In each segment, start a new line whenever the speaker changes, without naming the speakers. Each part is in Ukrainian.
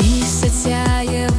Місяцяє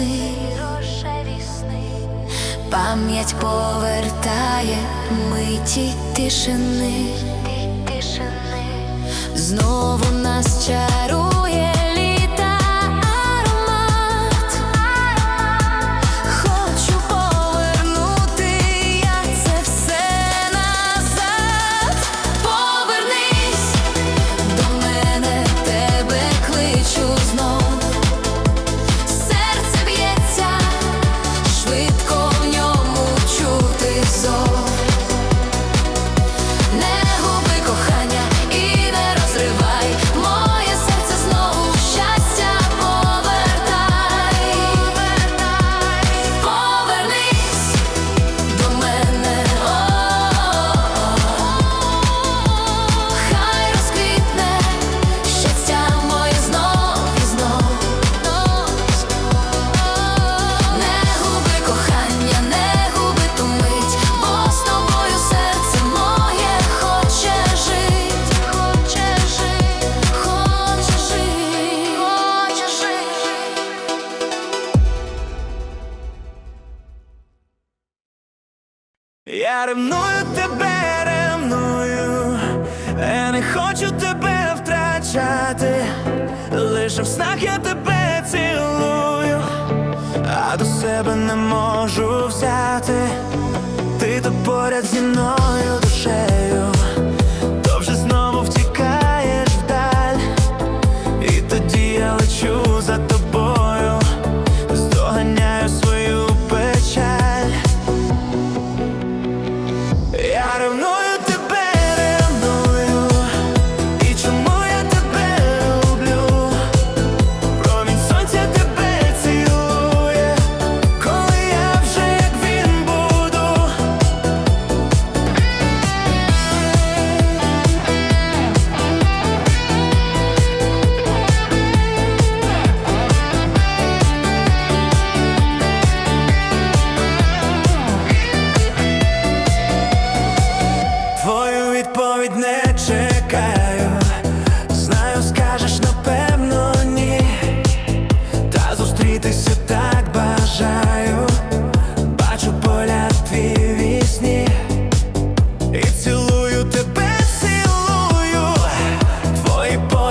сни, рожеві сни, пам'ять повертає миті тишини, тишини, знову нас чарує. Я
ревную тебе, ревную, я не хочу тебе втрачати, лише в снах я тебе цілую, а до себе не можу взяти, ти то поряд зі мною душе.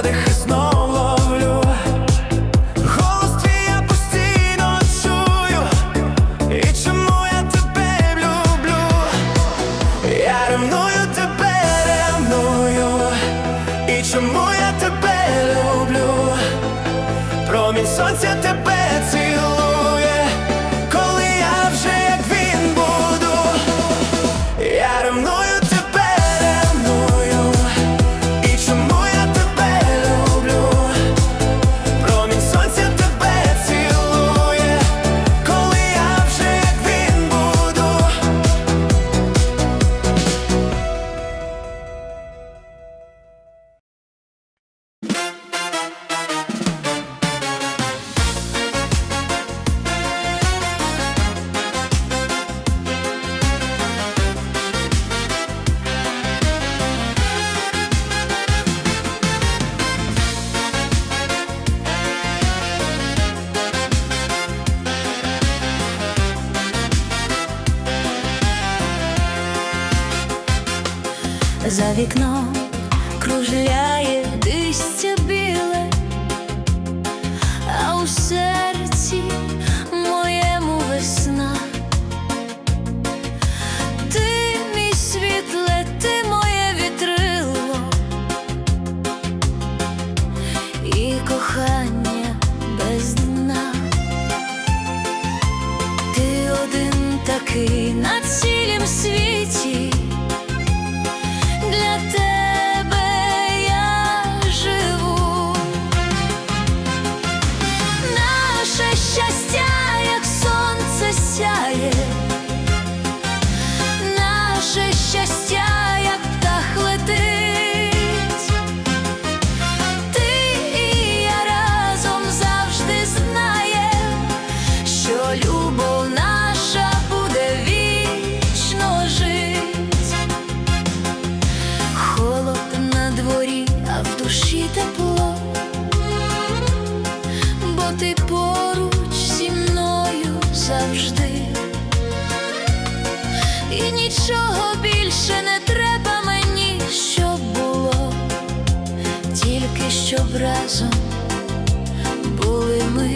подих знов ловлю, голос я постійно чую, і чому я тебе люблю, я ревную тебе ревную, чому я
за вікном кружляє листя біле, а у серці моєму весна. Ти мій світле, ти моє вітрило і кохання ти поруч зі мною завжди. І нічого більше не треба мені, щоб було, тільки щоб разом були ми.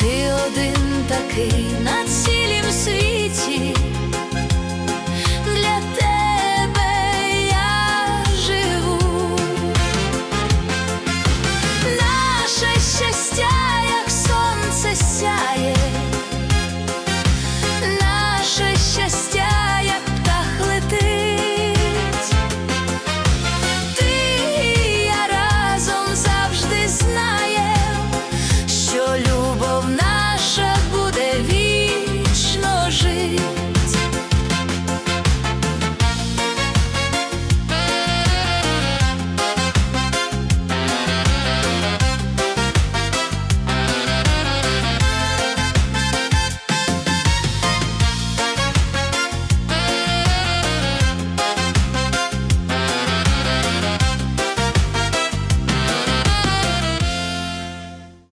Ти один такий